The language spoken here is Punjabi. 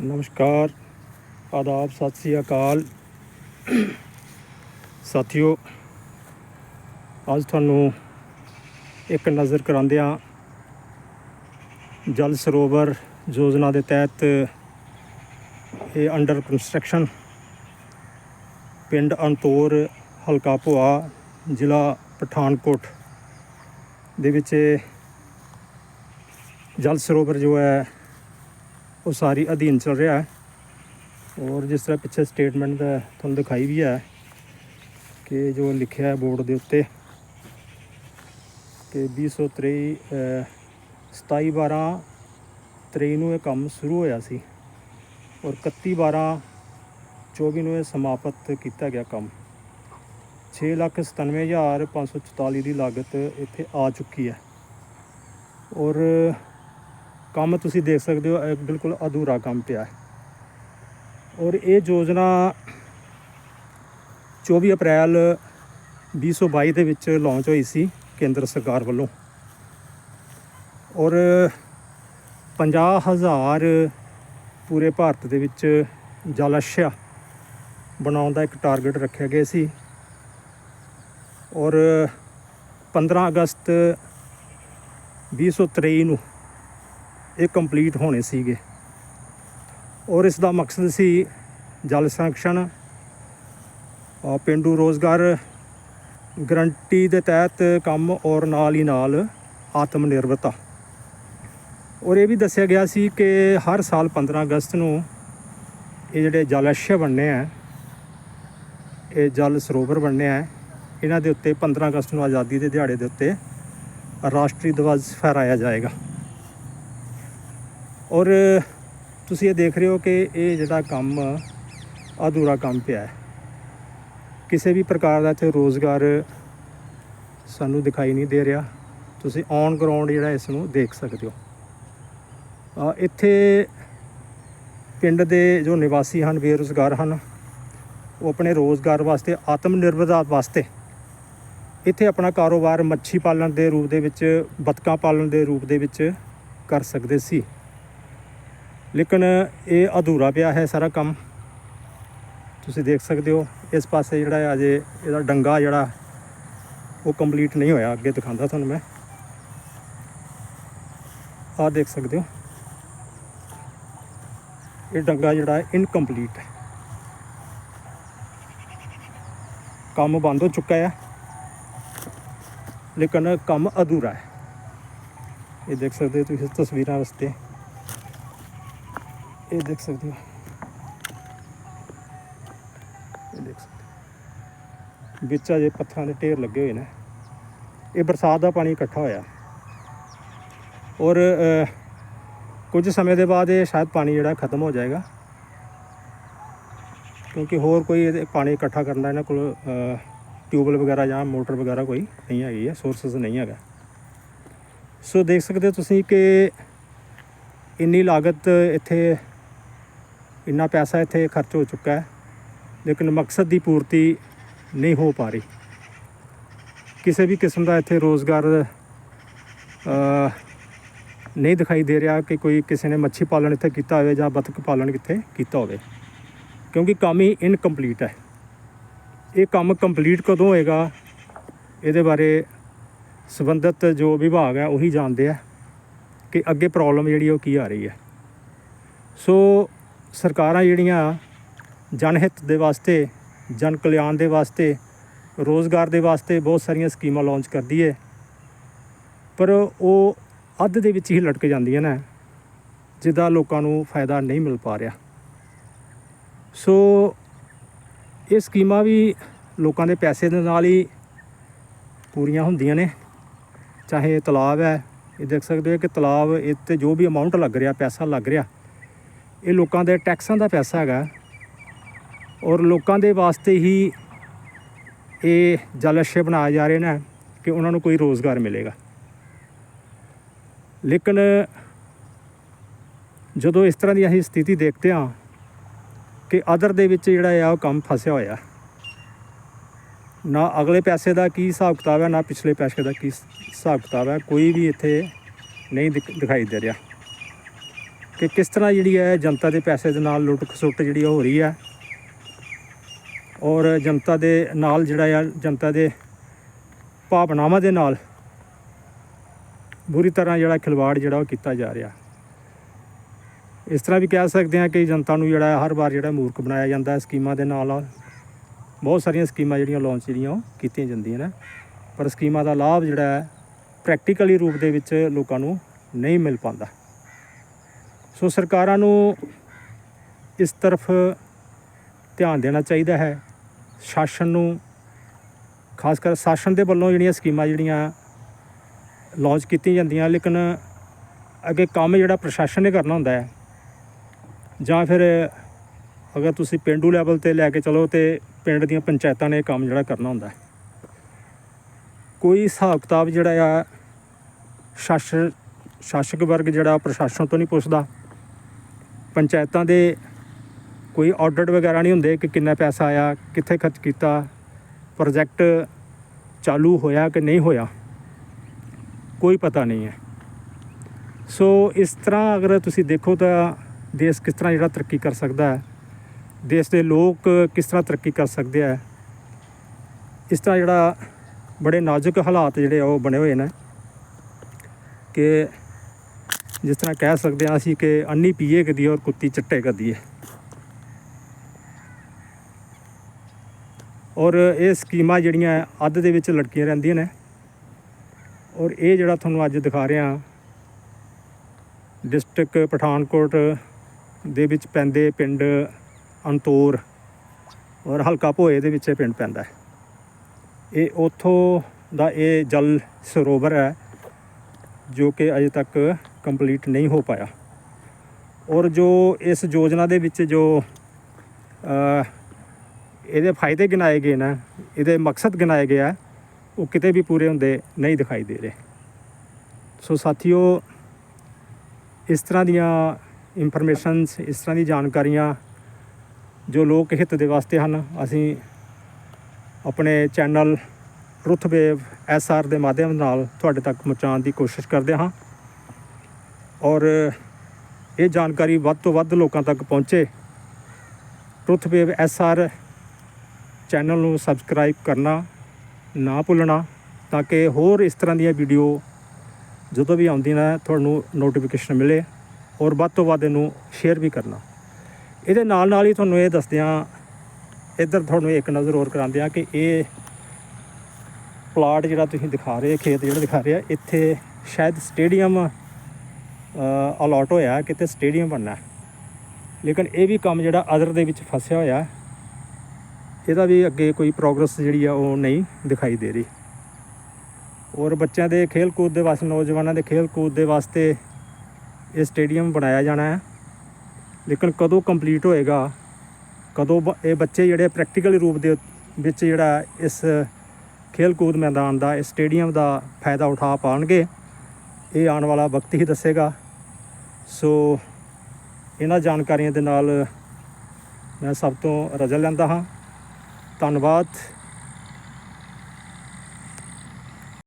ਨਮਸਕਾਰ, ਆਦਾਬ, ਸਤਿ ਸ੍ਰੀ ਅਕਾਲ। ਸਾਥੀਓ, ਅੱਜ ਤੁਹਾਨੂੰ ਇੱਕ ਨਜ਼ਰ ਕਰਾਉਂਦੇ ਹਾਂ ਜਲ ਸਰੋਵਰ ਯੋਜਨਾ ਦੇ ਤਹਿਤ ਇਹ ਅੰਡਰ ਕੰਸਟਰਕਸ਼ਨ ਪਿੰਡ ਅੰਤੋਰ ਹਲਕਾ ਭੋਆ, ਜ਼ਿਲ੍ਹਾ ਪਠਾਨਕੋਟ ਦੇ ਵਿੱਚ ਜਲ ਸਰੋਵਰ ਜੋ ਹੈ ਉਹ ਸਾਰੀ ਅਧੀਨ ਚੱਲ ਰਿਹਾ ਹੈ। ਔਰ ਜਿਸ ਤਰ੍ਹਾਂ ਪਿੱਛੇ ਸਟੇਟਮੈਂਟ ਦਾ ਤੁਹਾਨੂੰ ਦਿਖਾਈ ਵੀ ਹੈ ਕਿ ਜੋ ਲਿਖਿਆ ਹੈ ਬੋਰਡ ਦੇ ਉੱਤੇ ਕਿ 2023 ਅਹ, 27 12 23 ਨੂੰ ਇਹ ਕੰਮ ਸ਼ੁਰੂ ਹੋਇਆ ਸੀ ਔਰ 31 12 24 ਨੂੰ ਇਹ ਸਮਾਪਤ ਕੀਤਾ ਗਿਆ ਕੰਮ। 6,97,544 ਦੀ ਲਾਗਤ ਇੱਥੇ ਆ ਚੁੱਕੀ ਹੈ। ਔਰ ਕੰਮ ਤੁਸੀਂ ਦੇਖ ਸਕਦੇ ਹੋ, ਇਹ ਬਿਲਕੁਲ ਅਧੂਰਾ ਕੰਮ ਪਿਆ ਹੈ। ਔਰ ਇਹ ਯੋਜਨਾ 24 ਅਪ੍ਰੈਲ 2022 ਦੇ ਵਿੱਚ ਲਾਂਚ ਹੋਈ ਸੀ ਕੇਂਦਰ ਸਰਕਾਰ ਵੱਲੋਂ। ਔਰ 50000 ਪੂਰੇ ਭਾਰਤ ਦੇ ਵਿੱਚ ਜਲਾਸ਼ਯ ਬਣਾਉਣ ਦਾ ਇੱਕ ਟਾਰਗੇਟ ਰੱਖਿਆ ਗਿਆ ਸੀ। ਔਰ 15 ਅਗਸਤ 2023 ਨੂੰ ਇਹ ਕੰਪਲੀਟ ਹੋਣੇ ਸੀਗੇ। ਔਰ ਇਸ ਦਾ ਮਕਸਦ ਸੀ ਜਲ ਸੰਰਕਸ਼ਣ ਅ, ਪੇਂਡੂ ਰੋਜ਼ਗਾਰ ਗਰੰਟੀ ਦੇ ਤਹਿਤ ਕੰਮ ਔਰ ਨਾਲ ਹੀ ਨਾਲ ਆਤਮ ਨਿਰਭਰਤਾ ਔਰ ਇਹ ਵੀ ਦੱਸਿਆ ਗਿਆ ਸੀ ਕਿ ਹਰ ਸਾਲ 15 ਅਗਸਤ ਨੂੰ ਇਹ ਜਿਹੜੇ ਜਲਾਸ਼ਯ ਬਣਨੇ ਆ ਇਹ ਜਲ ਸਰੋਵਰ ਬਣਨੇ ਆ ਇਹਨਾਂ ਦੇ ਉੱਤੇ 15 ਅਗਸਤ ਨੂੰ ਆਜ਼ਾਦੀ ਦੇ ਦਿਹਾੜੇ ਦੇ ਉੱਤੇ ਰਾਸ਼ਟਰੀ ਦਿਵਸ ਫਹਿਰਾਇਆ ਜਾਏਗਾ। ਔਰ ਤੁਸੀਂ ਇਹ ਦੇਖ ਰਹੇ ਹੋ ਕਿ ਇਹ ਜਿਹੜਾ ਕੰਮ ਅਧੂਰਾ ਕੰਮ ਪਿਆ ਹੈ। ਕਿਸੇ ਵੀ ਪ੍ਰਕਾਰ ਦਾ ਇੱਥੇ ਰੋਜ਼ਗਾਰ ਸਾਨੂੰ ਦਿਖਾਈ ਨਹੀਂ ਦੇ ਰਿਹਾ। ਤੁਸੀਂ ਔਨ ਗਰਾਊਂਡ ਜਿਹੜਾ ਇਸ ਨੂੰ ਦੇਖ ਸਕਦੇ ਹੋ। ਅ, ਇੱਥੇ ਪਿੰਡ ਦੇ ਜੋ ਨਿਵਾਸੀ ਹਨ ਬੇਰੁਜ਼ਗਾਰ ਹਨ ਉਹ ਆਪਣੇ ਰੋਜ਼ਗਾਰ ਵਾਸਤੇ ਆਤਮ ਨਿਰਭਰਤਾ ਵਾਸਤੇ ਇੱਥੇ ਆਪਣਾ ਕਾਰੋਬਾਰ ਮੱਛੀ ਪਾਲਣ ਦੇ ਰੂਪ ਦੇ ਵਿੱਚ ਬਤਕਾਂ ਪਾਲਣ ਦੇ ਰੂਪ ਦੇ ਵਿੱਚ ਕਰ ਸਕਦੇ ਸੀ। ਲੇਕਿਨ ਇਹ ਅਧੂਰਾ ਪਿਆ ਹੈ ਸਾਰਾ ਕੰਮ। ਤੁਸੀਂ ਦੇਖ ਸਕਦੇ ਹੋ, ਇਸ ਪਾਸੇ ਜਿਹੜਾ ਅਜੇ ਇਹਦਾ ਡੰਗਾ ਜਿਹੜਾ, ਉਹ ਕੰਪਲੀਟ ਨਹੀਂ ਹੋਇਆ। ਅੱਗੇ ਦਿਖਾਉਂਦਾ ਤੁਹਾਨੂੰ ਮੈਂ। ਆਹ ਦੇਖ ਸਕਦੇ ਹੋ। ਇਹ ਡੰਗਾ ਜਿਹੜਾ ਇਨਕੰਪਲੀਟ ਹੈ। ਕੰਮ ਬੰਦ ਹੋ ਚੁੱਕਾ ਹੈ ਲੇਕਿਨ ਕੰਮ ਅਧੂਰਾ ਹੈ। ਇਹ ਦੇਖ ਸਕਦੇ ਹੋ ਤੁਸੀਂ ਤਸਵੀਰਾਂ ਵਾਸਤੇ ਇਹ ਦੇਖ ਸਕਦੇ ਹੋ। ਇਹ ਦੇਖ ਸਕਦੇ ਵਿੱਚ ਅਜੇ ਪੱਥਰਾਂ ਦੇ ਢੇਰ ਲੱਗੇ ਹੋਏ ਨੇ। ਇਹ ਬਰਸਾਤ ਦਾ ਪਾਣੀ ਇਕੱਠਾ ਹੋਇਆ। ਔਰ ਕੁਝ ਸਮੇਂ ਦੇ ਬਾਅਦ ਇਹ ਸ਼ਾਇਦ ਪਾਣੀ ਜਿਹੜਾ ਖਤਮ ਹੋ ਜਾਏਗਾ। ਕਿਉਂਕਿ ਹੋਰ ਕੋਈ ਇਹਦੇ ਪਾਣੀ ਇਕੱਠਾ ਕਰਨ ਦਾ ਇਹਨਾਂ ਕੋਲ ਟਿਊਬਲ ਵਗੈਰਾ ਜਾਂ ਮੋਟਰ ਵਗੈਰਾ ਕੋਈ ਨਹੀਂ ਹੈਗੀ ਹੈ। ਸੋਰਸਸ ਨਹੀਂ ਹੈਗਾ। ਸੋ ਦੇਖ ਸਕਦੇ ਹੋ ਤੁਸੀਂ ਕਿ ਇੰਨੀ ਲਾਗਤ ਇੱਥੇ ਇੰਨਾ ਪੈਸਾ ਇੱਥੇ ਖਰਚ ਹੋ ਚੁੱਕਾ ਹੈ, ਲੇਕਿਨ ਮਕਸਦ ਦੀ ਪੂਰਤੀ ਨਹੀਂ ਹੋ ਪਾ ਰਹੀ। ਕਿਸੇ ਵੀ ਕਿਸਮ ਦਾ ਇੱਥੇ ਰੋਜ਼ਗਾਰ ਨਹੀਂ ਦਿਖਾਈ ਦੇ ਰਿਹਾ ਕਿ ਕੋਈ ਕਿਸੇ ਨੇ ਮੱਛੀ ਪਾਲਣ ਇੱਥੇ ਕੀਤਾ ਹੋਵੇ ਜਾਂ ਬਤਕ ਪਾਲਣ ਕਿੱਥੇ ਕੀਤਾ ਹੋਵੇ, ਕਿਉਂਕਿ ਕੰਮ ਹੀ ਇਨਕੰਪਲੀਟ ਹੈ। ਇਹ ਕੰਮ ਕੰਪਲੀਟ ਕਦੋਂ ਹੋਏਗਾ, ਇਹਦੇ ਬਾਰੇ ਸੰਬੰਧਿਤ ਜੋ ਵਿਭਾਗ ਹੈ ਉਹੀ ਜਾਣਦੇ ਆ ਕਿ ਅੱਗੇ ਪ੍ਰੋਬਲਮ ਜਿਹੜੀ ਉਹ ਕੀ ਆ ਰਹੀ ਹੈ। ਸੋ ਸਰਕਾਰਾਂ ਜਿਹੜੀਆਂ ਜਨਹਿਤ ਦੇ ਵਾਸਤੇ, ਜਨ ਕਲਿਆਣ ਦੇ ਵਾਸਤੇ, ਰੋਜ਼ਗਾਰ ਦੇ ਵਾਸਤੇ ਬਹੁਤ ਸਾਰੀਆਂ ਸਕੀਮਾਂ ਲਾਂਚ ਕਰਦੀ ਹੈ ਪਰ ਉਹ ਅੱਧ ਦੇ ਵਿੱਚ ਹੀ ਲਟਕ ਜਾਂਦੀਆਂ ਨੇ, ਜਿਹਦਾ ਲੋਕਾਂ ਨੂੰ ਫਾਇਦਾ ਨਹੀਂ ਮਿਲ ਪਾ ਰਿਹਾ। ਸੋ ਇਹ ਸਕੀਮਾਂ ਵੀ ਲੋਕਾਂ ਦੇ ਪੈਸੇ ਦੇ ਨਾਲ ਹੀ ਪੂਰੀਆਂ ਹੁੰਦੀਆਂ ਨੇ। ਚਾਹੇ ਤਲਾਬ ਹੈ, ਇਹ ਦੇਖ ਸਕਦੇ ਹੋ ਕਿ ਤਲਾਬ ਇੱਥੇ ਜੋ ਵੀ ਅਮਾਉਂਟ ਲੱਗ ਰਿਹਾ, ਪੈਸਾ ਲੱਗ ਰਿਹਾ ਇਹ ਲੋਕਾਂ ਦੇ ਟੈਕਸਾਂ ਦਾ ਪੈਸਾ ਹੈਗਾ। ਔਰ ਲੋਕਾਂ ਦੇ ਵਾਸਤੇ ਹੀ ਇਹ ਜਲਾਸ਼ਯ ਬਣਾਏ ਜਾ ਰਹੇ ਨੇ ਕਿ ਉਹਨਾਂ ਨੂੰ ਕੋਈ ਰੋਜ਼ਗਾਰ ਮਿਲੇਗਾ। ਲੇਕਿਨ ਜਦੋਂ ਇਸ ਤਰ੍ਹਾਂ ਦੀ ਅਸੀਂ ਸਥਿਤੀ ਦੇਖਦੇ ਹਾਂ ਕਿ ਅਦਰ ਦੇ ਵਿੱਚ ਜਿਹੜਾ ਆ ਉਹ ਕੰਮ ਫਸਿਆ ਹੋਇਆ। ਨਾ ਅਗਲੇ ਪੈਸੇ ਦਾ ਕੀ ਹਿਸਾਬ ਕਿਤਾਬ ਹੈ, ਨਾ ਪਿਛਲੇ ਪੈਸੇ ਦਾ ਕੀ ਹਿਸਾਬ ਕਿਤਾਬ ਹੈ, ਕੋਈ ਵੀ ਇੱਥੇ ਨਹੀਂ ਦਿਖ- ਦਿਖਾਈ ਦੇ ਰਿਹਾ। ਕਿ ਕਿਸ ਤਰ੍ਹਾਂ ਜਿਹੜੀ ਹੈ ਜਨਤਾ ਦੇ ਪੈਸੇ ਦੇ ਨਾਲ ਲੁੱਟ ਖਸੁੱਟ ਜਿਹੜੀ ਉਹ ਹੋ ਰਹੀ ਹੈ ਔਰ ਜਨਤਾ ਦੇ ਨਾਲ ਜਿਹੜਾ ਆ, ਜਨਤਾ ਦੇ ਭਾਵਨਾਵਾਂ ਦੇ ਨਾਲ ਬੁਰੀ ਤਰ੍ਹਾਂ ਜਿਹੜਾ ਖਿਲਵਾੜ ਜਿਹੜਾ ਉਹ ਕੀਤਾ ਜਾ ਰਿਹਾ। ਇਸ ਤਰ੍ਹਾਂ ਵੀ ਕਹਿ ਸਕਦੇ ਹਾਂ ਕਿ ਜਨਤਾ ਨੂੰ ਜਿਹੜਾ ਹਰ ਵਾਰ ਜਿਹੜਾ ਮੂਰਖ ਬਣਾਇਆ ਜਾਂਦਾ ਹੈ ਸਕੀਮਾਂ ਦੇ ਨਾਲ ਬਹੁਤ ਸਾਰੀਆਂ ਸਕੀਮਾਂ ਜਿਹੜੀਆਂ ਲਾਂਚ ਜਿਹੜੀਆਂ ਉਹ ਕੀਤੀਆਂ ਜਾਂਦੀਆਂ ਨੇ। ਪਰ ਸਕੀਮਾਂ ਦਾ ਲਾਭ ਜਿਹੜਾ ਹੈ ਪ੍ਰੈਕਟੀਕਲੀ ਰੂਪ ਦੇ ਵਿੱਚ ਲੋਕਾਂ ਨੂੰ ਨਹੀਂ ਮਿਲ ਪਾਉਂਦਾ। ਸੋ ਸਰਕਾਰਾਂ ਨੂੰ ਇਸ ਤਰਫ ਧਿਆਨ ਦੇਣਾ ਚਾਹੀਦਾ ਹੈ। ਸ਼ਾਸਨ ਨੂੰ, ਖਾਸ ਕਰ ਸ਼ਾਸਨ ਦੇ ਵੱਲੋਂ ਜਿਹੜੀਆਂ ਸਕੀਮਾਂ ਜਿਹੜੀਆਂ ਲਾਂਚ ਕੀਤੀਆਂ ਜਾਂਦੀਆਂ, ਲੇਕਿਨ ਅੱਗੇ ਕੰਮ ਜਿਹੜਾ ਪ੍ਰਸ਼ਾਸਨ ਨੇ ਕਰਨਾ ਹੁੰਦਾ ਹੈ। ਜਾਂ ਫਿਰ ਅਗਰ ਤੁਸੀਂ ਪਿੰਡੂ ਲੈਵਲ ਤੇ ਲੈ ਕੇ ਚਲੋ ਤੇ ਪਿੰਡ ਦੀਆਂ ਪੰਚਾਇਤਾਂ ਨੇ ਕੰਮ ਜਿਹੜਾ ਕਰਨਾ ਹੁੰਦਾ ਹੈ। ਕੋਈ ਹਿਸਾਬ ਕਿਤਾਬ ਜਿਹੜਾ ਆ, ਸ਼ਾਸਨ ਸ਼ਾਸਕ ਵਰਗ ਜਿਹੜਾ ਪ੍ਰਸ਼ਾਸਨ ਤੋਂ ਨਹੀਂ ਪੁੱਛਦਾ। ਪੰਚਾਇਤਾਂ ਦੇ ਕੋਈ ਆਡਿਟ ਵਗੈਰਾ ਨਹੀਂ ਹੁੰਦੇ ਕਿ ਕਿੰਨਾ ਪੈਸਾ ਆਇਆ, ਕਿੱਥੇ ਖਰਚ ਕੀਤਾ ਪ੍ਰੋਜੈਕਟ ਚਾਲੂ ਹੋਇਆ ਕਿ ਨਹੀਂ ਹੋਇਆ, ਕੋਈ ਪਤਾ ਨਹੀਂ ਹੈ। ਸੋ ਇਸ ਤਰ੍ਹਾਂ ਅਗਰ ਤੁਸੀਂ ਦੇਖੋ ਤਾਂ ਦੇਸ਼ ਕਿਸ ਤਰ੍ਹਾਂ ਜਿਹੜਾ ਤਰੱਕੀ ਕਰ ਸਕਦਾ ਹੈ, ਦੇਸ਼ ਦੇ ਲੋਕ ਕਿਸ ਤਰ੍ਹਾਂ ਤਰੱਕੀ ਕਰ ਸਕਦੇ ਆ ਇਸ ਤਰ੍ਹਾਂ ਜਿਹੜਾ ਬੜੇ ਨਾਜ਼ੁਕ ਹਾਲਾਤ ਜਿਹੜੇ ਆ ਉਹ ਬਣੇ ਹੋਏ ਨੇ ਕਿ ਜਿਸ ਤਰ੍ਹਾਂ ਕਹਿ ਸਕਦੇ ਹਾਂ ਅਸੀਂ ਕਿ ਅੰਨੀ ਪੀਏ ਕਦੀ ਔਰ ਕੁੱਤੀ ਚੱਟੇ ਕਦੀ ਹੈ। ਔਰ ਇਹ ਸਕੀਮਾਂ ਜਿਹੜੀਆਂ ਅੱਧ ਦੇ ਵਿੱਚ ਲਟਕੀਆਂ ਰਹਿੰਦੀਆਂ ਨੇ। ਔਰ ਇਹ ਜਿਹੜਾ ਤੁਹਾਨੂੰ ਅੱਜ ਦਿਖਾ ਰਿਹਾ, ਡਿਸਟ੍ਰਿਕਟ ਪਠਾਨਕੋਟ ਦੇ ਵਿੱਚ ਪੈਂਦੇ ਪਿੰਡ ਅੰਤੋਰ ਔਰ ਹਲਕਾ ਭੋਏ ਦੇ ਵਿੱਚ ਇਹ ਪਿੰਡ ਪੈਂਦਾ ਹੈ। ਇਹ ਉਥੋਂ ਦਾ ਇਹ ਜਲ ਸਰੋਵਰ ਹੈ, ਜੋ ਕਿ ਅਜੇ ਤੱਕ ਕੰਪਲੀਟ ਨਹੀਂ ਹੋ ਪਾਇਆ। ਔਰ ਜੋ ਇਸ ਯੋਜਨਾ ਦੇ ਵਿੱਚ ਜੋ ਇਹਦੇ ਫਾਇਦੇ ਗਿਣਾਏ ਗਏ ਨਾ, ਇਹਦੇ ਮਕਸਦ ਗਿਣਾਏ ਗਏ ਆ ਉਹ ਕਿਤੇ ਵੀ ਪੂਰੇ ਹੁੰਦੇ ਨਹੀਂ ਦਿਖਾਈ ਦੇ ਰਹੇ। ਸੋ ਸਾਥੀਓ, ਇਸ ਤਰ੍ਹਾਂ ਦੀਆਂ ਇਨਫੋਰਮੇਸ਼ਨਸ ਇਸ ਤਰ੍ਹਾਂ ਦੀ ਜਾਣਕਾਰੀਆਂ ਜੋ ਲੋਕ ਹਿੱਤ ਦੇ ਵਾਸਤੇ ਹਨ, ਅਸੀਂ ਆਪਣੇ ਚੈਨਲ ਟਰੁੱਥ ਵੇਵ ਐਸਆਰ ਦੇ ਮਾਧਿਅਮ ਨਾਲ ਤੁਹਾਡੇ ਤੱਕ ਪਹੁੰਚਾਉਣ ਦੀ ਕੋਸ਼ਿਸ਼ ਕਰਦੇ ਹਾਂ। ਔਰ ਇਹ ਜਾਣਕਾਰੀ ਵੱਧ ਤੋਂ ਵੱਧ ਲੋਕਾਂ ਤੱਕ ਪਹੁੰਚੇ। ਟਰੁੱਥ ਵੇਵ ਐਸਆਰ ਚੈਨਲ ਨੂੰ ਸਬਸਕ੍ਰਾਈਬ ਕਰਨਾ ਨਾ ਭੁੱਲਣਾ ਤਾਂ ਕਿ ਹੋਰ ਇਸ ਤਰ੍ਹਾਂ ਦੀਆਂ ਵੀਡੀਓ ਜਦੋਂ ਵੀ ਆਉਂਦੀਆਂ ਨੇ, ਤੁਹਾਨੂੰ ਨੋਟੀਫਿਕੇਸ਼ਨ ਮਿਲੇ ਔਰ ਵੱਧ ਤੋਂ ਵੱਧ ਇਹਨੂੰ ਸ਼ੇਅਰ ਵੀ ਕਰਨਾ। ਇਹਦੇ ਨਾਲ ਨਾਲ ਹੀ ਤੁਹਾਨੂੰ ਇਹ ਦੱਸਦੇ ਹਾਂ, ਇੱਧਰ ਤੁਹਾਨੂੰ ਇੱਕ ਨਜ਼ਰ ਹੋਰ ਕਰਾਉਂਦੇ ਹਾਂ ਕਿ ਇਹ ਪਲਾਟ ਜਿਹੜਾ ਤੁਸੀਂ ਦਿਖਾ ਰਹੇ, ਖੇਤ ਜਿਹੜਾ ਦਿਖਾ ਰਹੇ ਆ ਇੱਥੇ ਸ਼ਾਇਦ ਸਟੇਡੀਅਮ ਅਲਾਟ ਹੋਇਆ, ਕਿਤੇ ਸਟੇਡੀਅਮ ਬਣਨਾ। ਲੇਕਿਨ ਇਹ ਵੀ ਕੰਮ ਜਿਹੜਾ ਅਦਰ ਦੇ ਵਿੱਚ ਫਸਿਆ ਹੋਇਆ, ਇਹਦਾ ਵੀ ਅੱਗੇ ਕੋਈ ਪ੍ਰੋਗਰੈਸ ਜਿਹੜੀ ਆ ਉਹ ਨਹੀਂ ਦਿਖਾਈ ਦੇ ਰਹੀ। ਔਰ ਬੱਚਿਆਂ ਦੇ ਖੇਲ ਕੂਦ ਦੇ ਵਾਸਤੇ, ਨੌਜਵਾਨਾਂ ਦੇ ਖੇਲ ਕੂਦ ਦੇ ਵਾਸਤੇ ਇਹ ਸਟੇਡੀਅਮ ਬਣਾਇਆ ਜਾਣਾ ਹੈ। ਲੇਕਿਨ ਕਦੋਂ ਕੰਪਲੀਟ ਹੋਏਗਾ, ਕਦੋਂ ਬ- ਇਹ ਬੱਚੇ ਜਿਹੜੇ ਪ੍ਰੈਕਟੀਕਲ ਰੂਪ ਦੇ ਵਿੱਚ ਜਿਹੜਾ ਇਸ ਖੇਲ ਕੂਦ ਮੈਦਾਨ ਦਾ, ਇਸ ਸਟੇਡੀਅਮ ਦਾ ਫਾਇਦਾ ਉਠਾ ਪਾਉਣਗੇ, ਇਹ ਆਉਣ ਵਾਲਾ ਵਕਤ ਹੀ ਦੱਸੇਗਾ। ਸੋ ਇਹਨਾਂ ਜਾਣਕਾਰੀਆਂ ਦੇ ਨਾਲ ਮੈਂ ਸਭ ਤੋਂ ਰਜਾ ਲੈਂਦਾ ਹਾਂ। ਧੰਨਵਾਦ।